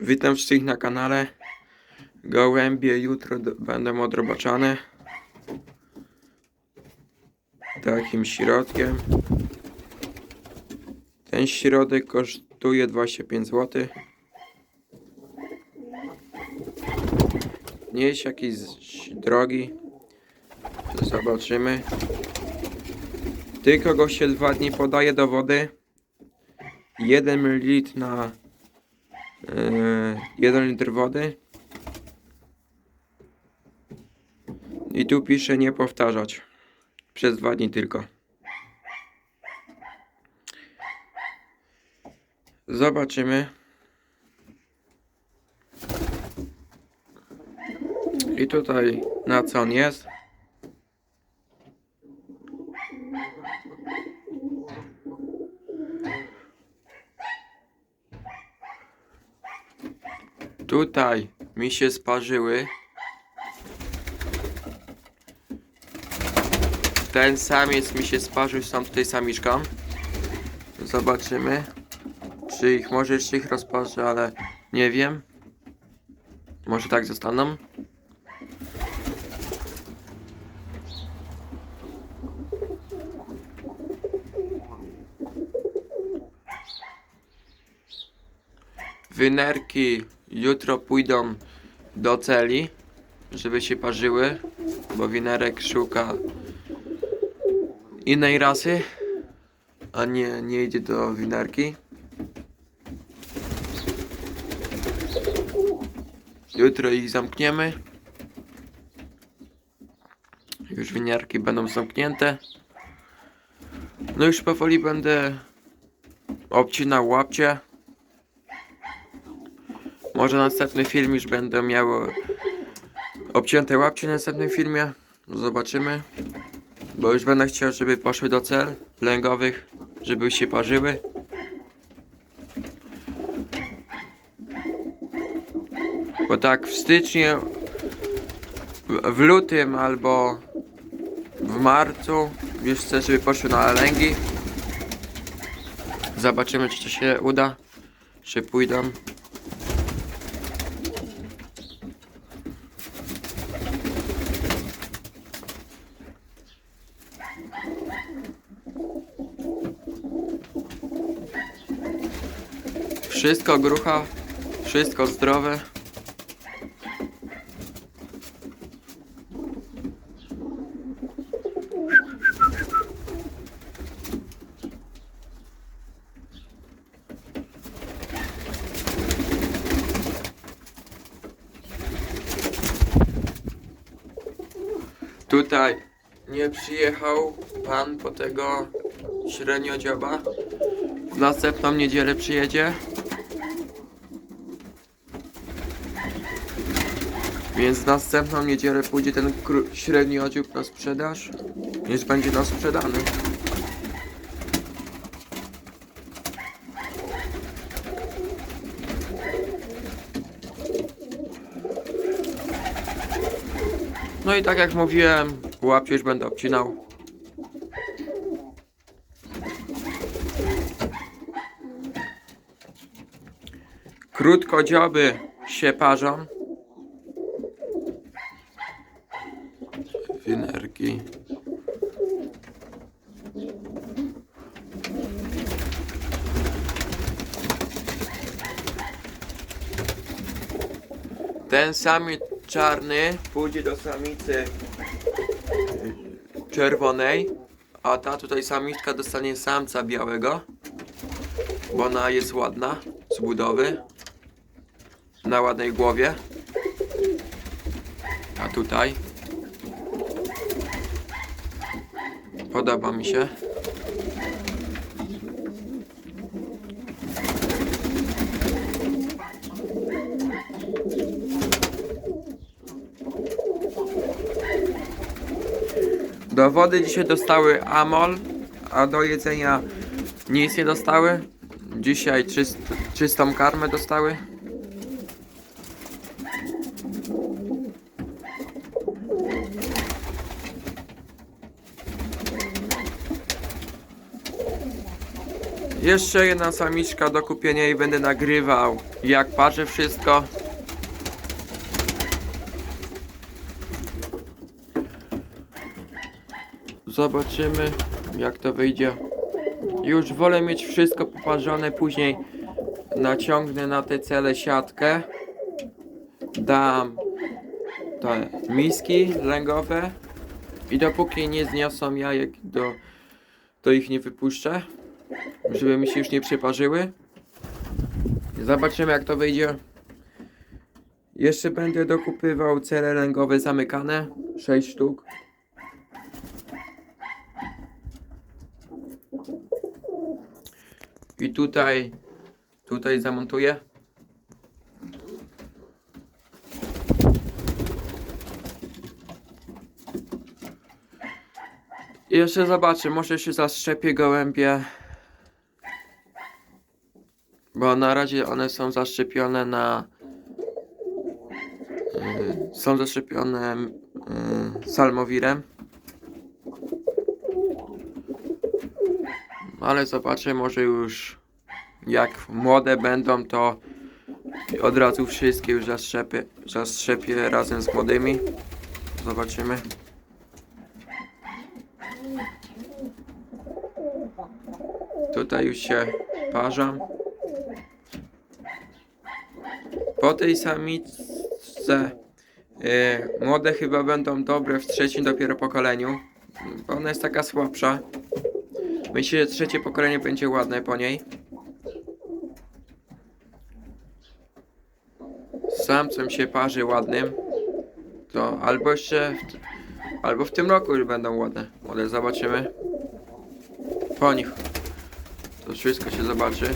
Witam wszystkich na kanale. Gołębie jutro będą odrobaczane. Takim środkiem. Ten środek kosztuje 25 zł. Nie jest jakiś drogi. Zobaczymy. Tylko go się dwa dni podaje do wody. 1 ml na 1 litr wody. I tu pisze nie powtarzać. Przez dwa dni tylko. Zobaczymy. I tutaj na co on jest. Tutaj mi się sparzyły. Ten samiec mi się sparzył z tutaj samiczką. Zobaczymy. Czy ich może jeszcze ich rozparzę, ale nie wiem. Może tak zostaną. Wynerki jutro pójdą do celi, żeby się parzyły, bo winerek szuka innej rasy, a nie, nie idzie do winerki. Jutro ich zamkniemy. Już winiarki będą zamknięte. No już powoli będę obcinał łapcie. Może następny film już będę miał obcięte łapcie w następnym filmie. Zobaczymy. Bo już będę chciał, żeby poszły do cel lęgowych, żeby się parzyły. Bo tak w styczniu, w lutym albo w marcu już chcę, żeby poszły na lęgi. Zobaczymy, czy to się uda, czy pójdą. Wszystko grucha, wszystko zdrowe. Tutaj nie przyjechał pan po tego średniodzioba. W następną niedzielę przyjedzie. Więc następną niedzielę pójdzie ten kró- średniodziób na sprzedaż. Już będzie to sprzedany. No i tak jak mówiłem, łapcie już będę obcinał. Krótkodzioby się parzą. Ten samiec czarny pójdzie do samicy y, czerwonej, a ta tutaj samiczka dostanie samca białego, bo ona jest ładna z budowy, na ładnej głowie. A tutaj podoba mi się. Do wody dzisiaj dostały amol, a do jedzenia nic nie dostały. Dzisiaj czyst, czystą karmę dostały. Jeszcze jedna samiczka do kupienia i będę nagrywał jak parzę wszystko. Zobaczymy jak to wyjdzie. Już wolę mieć wszystko poparzone, później naciągnę na te cele siatkę. Dam te miski lęgowe i dopóki nie zniosą jajek, do, to ich nie wypuszczę, żeby mi się już nie przeparzyły. Zobaczymy jak to wyjdzie. Jeszcze będę dokupywał cele lęgowe zamykane, 6 sztuk. I tutaj, tutaj zamontuję. I jeszcze zobaczę, może się zaszczepię gołębie. Bo na razie one są zaszczepione na. y, są zaszczepione y, salmowirem. Ale zobaczę, może już jak młode będą, to od razu wszystkie już zaszczepię, zaszczepię razem z młodymi. Zobaczymy. Tutaj już się parzam. Po tej samiczce y, młode chyba będą dobre w trzecim dopiero pokoleniu. Bo ona jest taka słabsza. Myślę, że trzecie pokolenie będzie ładne po niej. Samcem się parzy ładnym. To albo jeszcze. W, albo w tym roku już będą ładne. Młode zobaczymy. Po nich. To wszystko się zobaczy.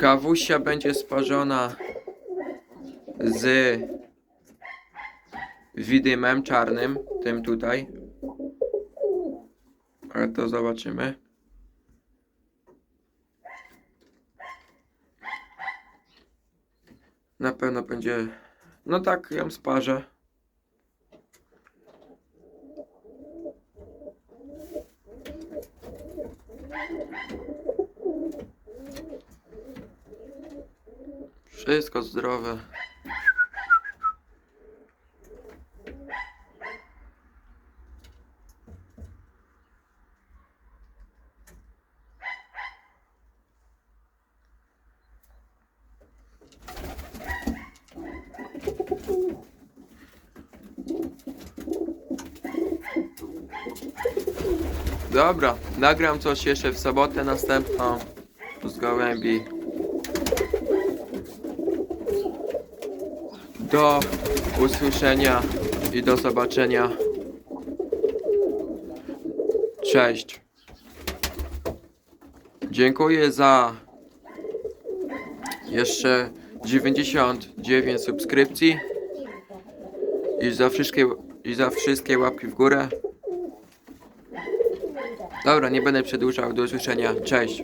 Kawusia będzie sparzona z widymem czarnym, tym tutaj. Ale to zobaczymy. Na pewno będzie. No tak, ją sparzę. Wszystko zdrowe. Dobra, nagram coś jeszcze w sobotę następną z gołębi. Do usłyszenia i do zobaczenia. Cześć. Dziękuję za jeszcze 99 subskrypcji i za wszystkie, i za wszystkie łapki w górę. Dobra, nie będę przedłużał. Do usłyszenia. Cześć.